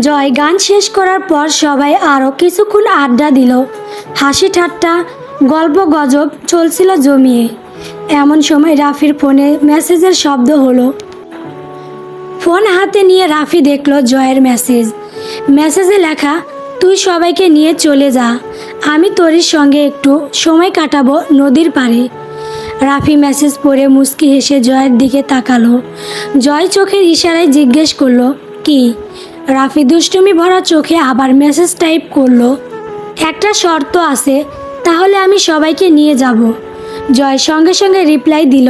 জয় গান শেষ করার পর সবাই আরও কিছুক্ষণ আড্ডা দিল। হাসি ঠাট্টা, গল্প গজব চলছিল জমিয়ে। এমন সময় রাফির ফোনে মেসেজের শব্দ হলো। ফোন হাতে নিয়ে রাফি দেখল জয়ের মেসেজ। মেসেজে লেখা, তুই সবাইকে নিয়ে চলে যা। আমি তোরির সঙ্গে একটু সময় কাটাবো নদীর পাড়ে। রাফি মেসেজ পড়ে মুস্কি হেসে জয়ের দিকে তাকালো। জয় চোখের ইশারায় জিজ্ঞেস করল, কি? রাফি দুষ্টুমি ভরা চোখে আবার মেসেজ টাইপ করল, একটা শর্ত আছে, তাহলে আমি সবাইকে নিয়ে যাব। জয় সঙ্গে সঙ্গে রিপ্লাই দিল,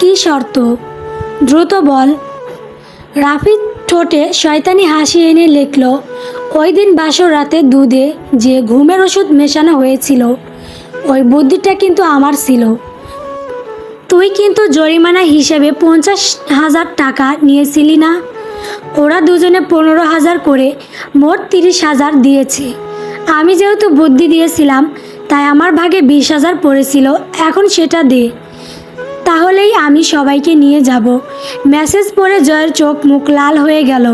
কি শর্ত? দ্রুত বল। রাফি ঠোঁটে শয়তানি হাসি এনে লিখল, ওই দিন বাসর রাতে দুধে যে ঘুমের ওষুধ মেশানো হয়েছিল, ওই বুদ্ধিটা কিন্তু আমার ছিল। তুই কিন্তু জরিমানা হিসেবে পঞ্চাশ হাজার টাকা নিয়েছিলি না? ওরা দুজনে পনেরো হাজার করে মোট তিরিশ হাজার দিয়েছে। আমি যেহেতু বুদ্ধি দিয়েছিলাম, তাই আমার ভাগে বিশ হাজার পড়েছিল, এখন সেটা দে। তাহলেই আমি সবাইকে নিয়ে যাব। মেসেজ পড়ে জয়ের চোখ মুখ লাল হয়ে গেল।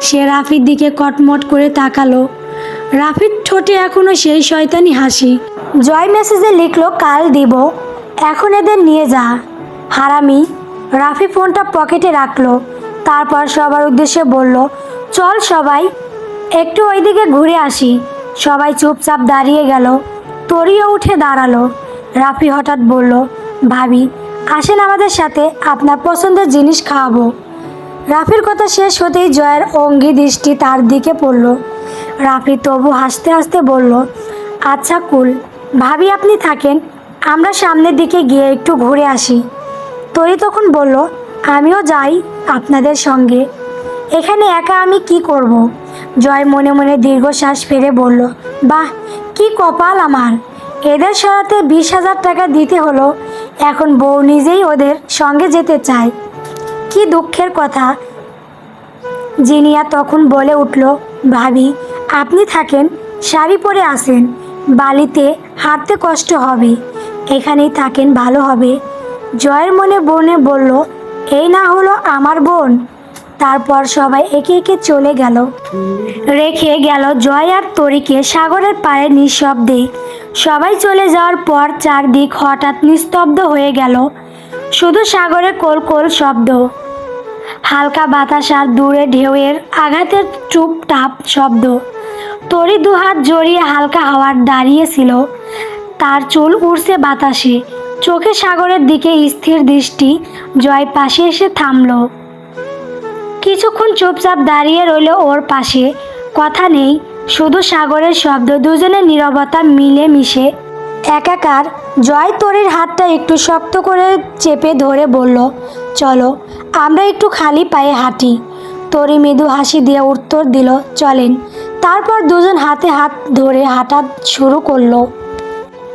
সে রাফির দিকে কটমট করে তাকালো। রাফির ঠোঁটে এখনও সেই শয়তানি হাসি। জয় মেসেজে লিখলো, কাল দিব, এখন এদের নিয়ে যা। হারামি, রাফি ফোনটা পকেটে রাখল। তারপর সবার উদ্দেশ্যে বলল, চল সবাই, একটু ওইদিকে ঘুরে আসি। সবাই চুপচাপ দাঁড়িয়ে গেল। তরিও উঠে দাঁড়াল। রাফি হঠাৎ বলল, ভাবি, আসেন আমাদের সাথে, আপনার পছন্দের জিনিস খাওয়াবো। রাফির কথা শেষ হতেই জয়ের অঙ্গি দৃষ্টি তার দিকে পড়ল। রাফি তবু হাসতে হাসতে বলল আচ্ছা কুল, ভাবি আপনি থাকেন, আমরা সামনের দিকে গিয়ে একটু ঘুরে আসি। তরি তখন বলল আমিও যাই আপনাদের সঙ্গে। এখানে একা আমি কি করব। জয় মনে মনে দীর্ঘশ্বাস ফেরে বলল, বাহ, কি কপাল আমার। এদের সরাতে বিশ হাজার টাকা দিতে হলো। এখন বউ নিজেই ওদের সঙ্গে যেতে চায়। কি দুঃখের কথা। জিনিয়া তখন বলে উঠল, ভাবি, আপনি থাকেন, শাড়ি পরে আসেন। বালিতে হাঁটতে কষ্ট হবে। এখানেই থাকেন, ভালো হবে। জয়ের মনে বনে বলল এই না হলো আমার বোন। তারপর সবাই একে একে চলে গেল। রেখে গেল জয় আর তরিকে সাগরের পাড়ে নিঃশব্দে। সবাই চলে যাওয়ার পর চারদিক হঠাৎ নিস্তব্ধ হয়ে গেল। শুধু সাগরে কোল কোল শব্দ। হালকা বাতাস আর দূরে ঢেউয়ের আঘাতের চুপটাপ শব্দ। তরি দুহাত জড়িয়ে হালকা হাওয়ার দাঁড়িয়েছিল। তার চুল উড়ছে বাতাসে। চোখে সাগরের দিকে স্থির দৃষ্টি জয় পাশে এসে থামল। কিছুক্ষণ চুপচাপ দাঁড়িয়ে রইল ওর পাশে। কথা নেই, শুধু সাগরের শব্দ, দুজনের নীরবতা মিলে মিশে একাকার, জয় তরির হাতটা একটু শক্ত করে চেপে ধরে বলল, চলো, আমরা একটু খালি পায়ে হাঁটি। তরি মৃদু হাসি দিয়ে উত্তর দিল, চলেন। তারপর দুজন হাতে হাত ধরে হাঁটা শুরু করল।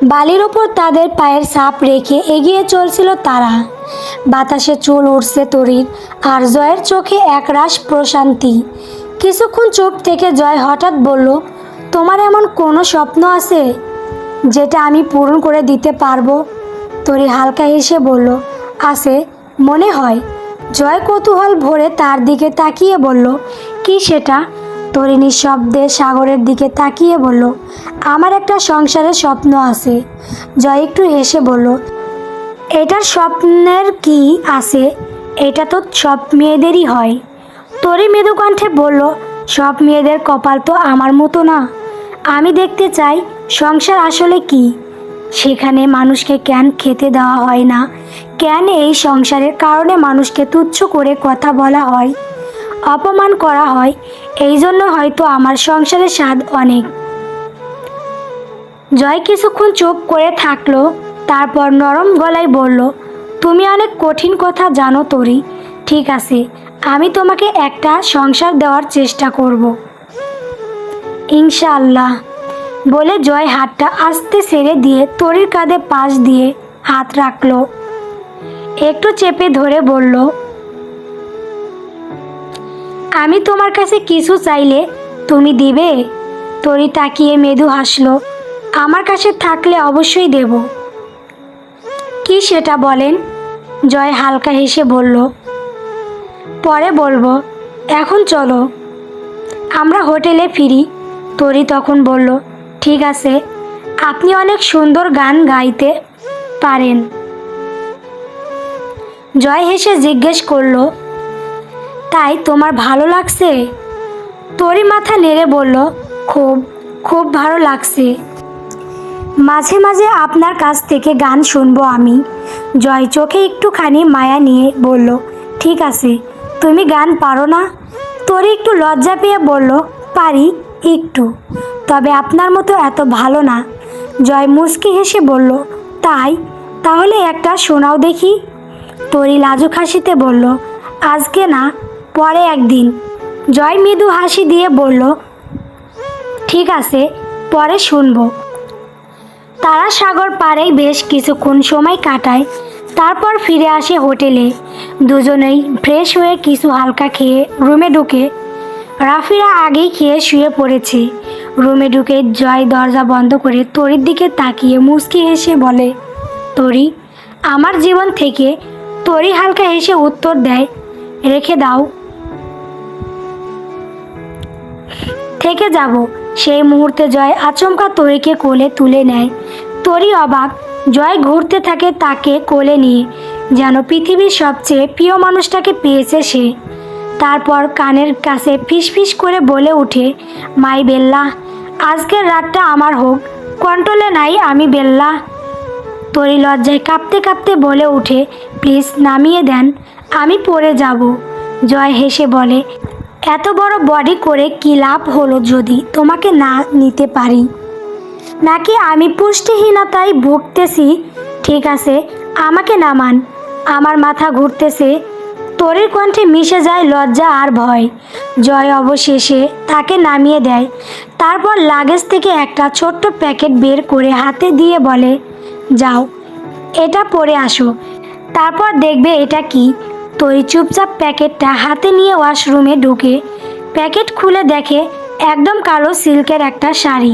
বালির ওপর তাদের পায়ের সাপ রেখে এগিয়ে চলছিল তারা। বাতাসে চুল উঠছে তরির আর জয়ের চোখে একরাশ প্রশান্তি। কিছুক্ষণ চুপ থেকে জয় হঠাৎ বলল, তোমার এমন কোনো স্বপ্ন আছে যেটা আমি পূরণ করে দিতে পারব? তরি হালকা হেসে বলল, আছে, মনে হয়। জয় কৌতূহল ভরে তার দিকে তাকিয়ে বলল, কি সেটা? তরি শব্দে সাগরের দিকে তাকিয়ে বলল, আমার একটা সংসারের স্বপ্ন আছে। জয় একটু হেসে বলল, এটার স্বপ্নের কি আছে? এটা তো সব মেয়েদেরই হয়। তরি মৃদু কণ্ঠে বলল, সব মেয়েদের কপাল তো আমার মতো না। আমি দেখতে চাই সংসার আসলে কি? সেখানে মানুষকে কেন খেতে দেওয়া হয় না? কেন এই সংসারের কারণে মানুষকে তুচ্ছ করে কথা বলা হয়? অপমান করা হয় এই জন্য হয়তো আমার সংসারের স্বাদ অনেক। জয় কিছুক্ষণ চুপ করে থাকল, তারপর নরম গলায় বলল, তুমি অনেক কঠিন কথা জানো তরি, ঠিক আছে, আমি তোমাকে একটা সংসার দেওয়ার চেষ্টা করব। ইনশাআল্লাহ, বলে জয় হাতটা আস্তে ছেড়ে দিয়ে তরির কাঁধে পাশ দিয়ে হাত রাখল। একটু চেপে ধরে বলল আমি তোমার কাছে কিছু চাইলে তুমি দিবে? তরি তাকিয়ে মেদু হাসলো। আমার কাছে থাকলে অবশ্যই দেব। কি সেটা বলেন? জয় হালকা হেসে বলল, পরে বলব, এখন চলো। আমরা হোটেলে ফিরি। তরি তখন বলল, ঠিক আছে, আপনি অনেক সুন্দর গান গাইতে পারেন। জয় হেসে জিজ্ঞেস করল তাই তোমার ভালো লাগছে? তরি মাথা নেড়ে বলল, খুব খুব ভালো লাগছে। মাঝে মাঝে আপনার কাছ থেকে গান শুনব আমি। জয় চোখে একটুখানি মায়া নিয়ে বলল, ঠিক আছে, তুমি গান পারো না? তরি একটু লজ্জা পেয়ে বলল, পারি একটু, তবে আপনার মতো এত ভালো না। জয় মুচকি হেসে বলল, তাই? তাহলে একটা শোনাও দেখি। তরি লাজুক হাসিতে বলল, আজকে না পরে একদিন জয় মৃদু হাসি দিয়ে বলল, ঠিক আছে, পরে শুনব। তারা সাগর পাড়েই বেশ কিছুক্ষণ সময় কাটায়। তারপর ফিরে আসে হোটেলে। দুজনেই ফ্রেশ হয়ে কিছু হালকা খেয়ে রুমে ঢুকে। রাফিরা আগেই খেয়ে শুয়ে পড়েছে। রুমে ঢুকে জয় দরজা বন্ধ করে তরির দিকে তাকিয়ে মুচকি হেসে বলে তরি আমার জীবন থেকে তরি হালকা হেসে উত্তর দেয়। রেখে দাও। থেকে যাব। সেই মুহূর্তে জয় আচমকা তরিকে কোলে তুলে নেয়। তরি অবাক, জয় ঘুরতে থাকে তাকে কোলে নিয়ে। যেন পৃথিবীর সবচেয়ে প্রিয় মানুষটাকে পেয়েছে সে। তারপর কানের কাছে ফিসফিস করে বলে উঠে মাই বেল্লা, আজকের রাতটা আমার হোক, কন্ট্রোলে নাই আমি বেল্লা। তরি লজ্জায় কাঁপতে কাঁপতে বলে উঠে প্লিজ নামিয়ে দেন, আমি পড়ে যাব। জয় হেসে বলে এত বড় বডি করে কী লাভ হলো যদি তোমাকে না নিতে পারি? নাকি আমি পুষ্টিহীনতায় ভুগতেছি? ঠিক আছে, আমাকে নামান আমার মাথা ঘুরতেছে। তরির কণ্ঠে মিশে যায় লজ্জা আর ভয়। জয় অবশেষে তাকে নামিয়ে দেয়। তারপর লাগেজ থেকে একটা ছোট্ট প্যাকেট বের করে হাতে দিয়ে বলে, যাও, এটা পরে আসো। তারপর দেখবে এটা কি? তরি চুপচাপ প্যাকেটটা হাতে নিয়ে ওয়াশরুমে ঢুকে প্যাকেট খুলে দেখে একদম কালো সিল্কের একটা শাড়ি।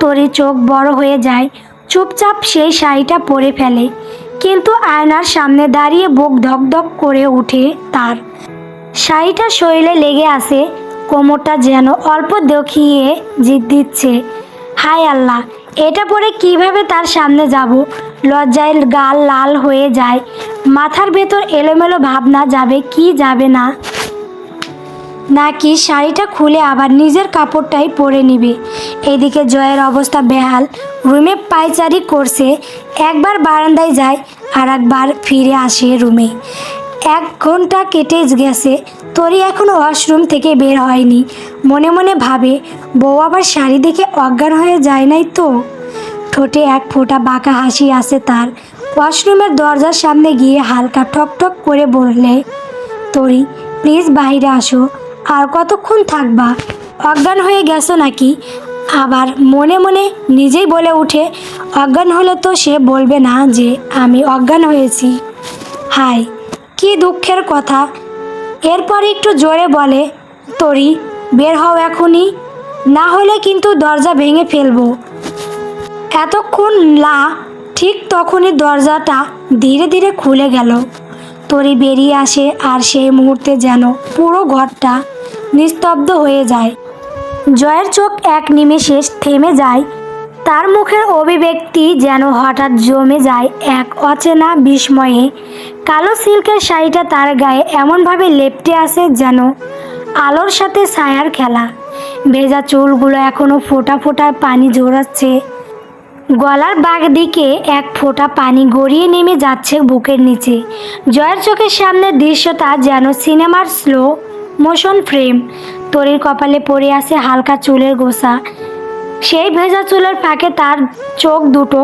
তরি চোখ বড় হয়ে যায়, চুপচাপ সেই শাড়িটা পরে ফেলে। কিন্তু আয়নার সামনে দাঁড়িয়ে বুক ধকধক করে উঠে তার। শাড়িটা শরীরে লেগে আসে কোমরটা যেন অল্প দেখিয়ে জিদ দিচ্ছে। হায় আল্লাহ, এটা পরে কীভাবে তার সামনে যাব? লজ্জায় গাল লাল হয়ে যায়। মাথার ভেতর এলোমেলো ভাবনা যাবে, কি যাবে না? নাকি শাড়িটা খুলে আবার নিজের কাপড়টাই পরে নিবে? এদিকে জয়ের অবস্থা বেহাল। রুমে পায়চারি করছে, একবার বারান্দায় যায় আর একবার ফিরে আসে রুমে। এক ঘণ্টা কেটে গেছে, তরি এখনও ওয়াশরুম থেকে বের হয়নি। মনে মনে ভাবে, বউ আবার শাড়ি দেখে অজ্ঞান হয়ে যায় নাই তো? ঠোঁটে এক ফোঁটা বাঁকা হাসি আছে তার। ওয়াশরুমের দরজার সামনে গিয়ে হালকা ঠক ঠক করে বললে, তরি, প্লিজ বাইরে আসো। আর কতক্ষণ থাকবা? অজ্ঞান হয়ে গেছো নাকি? আবার মনে মনে নিজেই বলে উঠে অজ্ঞান হলে তো সে বলবে না যে আমি অজ্ঞান হয়েছি। হায় কি দুঃখের কথা। এরপর একটু জোরে বলে, তরি, বের হও এখনই। না হলে কিন্তু দরজা ভেঙে ফেলব। এতক্ষণ লা ঠিক তখনই দরজাটা ধীরে ধীরে খুলে গেল। তরি বেরিয়ে আসে আর সেই মুহূর্তে যেন পুরো ঘরটা নিস্তব্ধ হয়ে যায়। জয়ের চোখ এক নিমেষে থেমে যায়। তার মুখের অভিব্যক্তি যেন হঠাৎ জমে যায় এক অচেনা বিস্ময়ে। কালো সিল্কের শাড়িটা তার গায়ে এমনভাবে লেপটে আসে যেন আলোর সাথে ছায়ার খেলা। ভেজা চুলগুলো এখনও ফোটা ফোঁটা পানি জোড়াচ্ছে গলার বাগ দিকে এক ফোঁটা পানি গড়িয়ে নেমে যাচ্ছে বুকের নিচে। জয়ের চোখের সামনের দৃশ্যটা যেন সিনেমার স্লো মোশন ফ্রেম তরির কপালে পড়ে আছে হালকা চুলের গোসা। সেই ভেজা চুলের ফাঁকে তার চোখ দুটো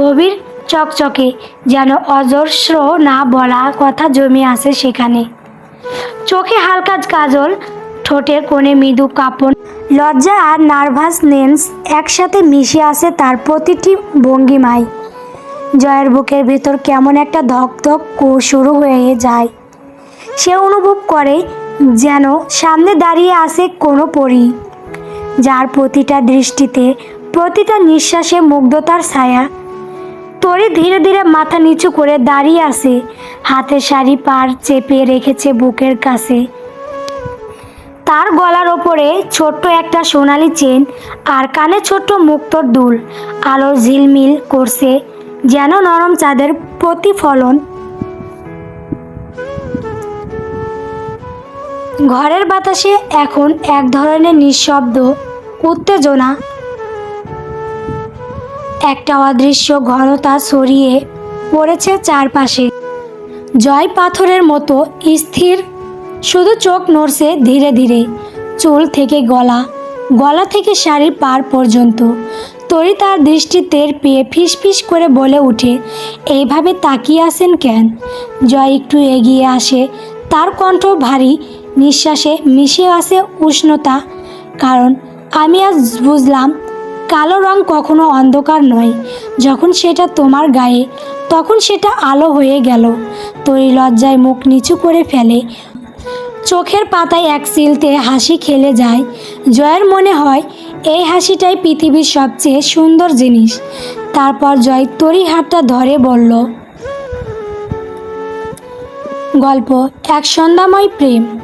গভীর চকচকে, যেন অজস্র না বলা কথা জমে আছে সেখানে। চোখে হালকা কাজল, ঠোঁটের কোণে মৃদু কাপড় লজ্জা আর নার্ভাসনেস একসাথে মিশে আছে তার প্রতিটি ভঙ্গিমায়। জয়ের বুকের ভেতর কেমন একটা ধক ধক কো- শুরু হয়ে যায়। সে অনুভব করে যেন সামনে দাঁড়িয়ে আছে কোনো পরী, যার প্রতিটা দৃষ্টিতে, প্রতিটা নিঃশ্বাসে মুগ্ধতার ছায়া। তরি ধীরে ধীরে মাথা নিচু করে দাঁড়িয়ে আছে, হাতে শাড়ি পার চেপে রেখেছে বুকের কাছে। তার গলার ওপরে ছোট্ট একটা সোনালি চেন আর কানে ছোট্ট মুক্তোর দুল। আলোর ঝিলমিল করছে যেন নরম চাঁদের প্রতিফলন। ঘরের বাতাসে এখন এক ধরনের নিঃশব্দ উত্তেজনা। একটা অদৃশ্য ঘনতা ছড়িয়ে পড়েছে চারপাশে। জয় পাথরের মতো স্থির শুধু চোখ নড়ছে ধীরে ধীরে। চুল থেকে গলা গলা থেকে শাড়ির পার পর্যন্ত। তরি তার দৃষ্টি টের পেয়ে ফিসফিস করে বলে ওঠে এইভাবে তাকিয়ে আসেন কেন? জয় একটু এগিয়ে আসে। তার কণ্ঠ ভারী, নিঃশ্বাসে মিশে আসে উষ্ণতা। কারণ, আমি আজ বুঝলাম, কালো রং কখনো অন্ধকার নয়। যখন সেটা তোমার গায়ে, তখন সেটা আলো হয়ে গেল। তরি লজ্জায় মুখ নিচু করে ফেলে চোখের পাতায় এক সিলতে হাসি খেলে যায়। জয়ের মনে হয়, এই হাসিটাই পৃথিবীর সবচেয়ে সুন্দর জিনিস। তারপর জয় তরি হাতটা ধরে বলল, গল্প, এক সন্ধ্যাময় প্রেম।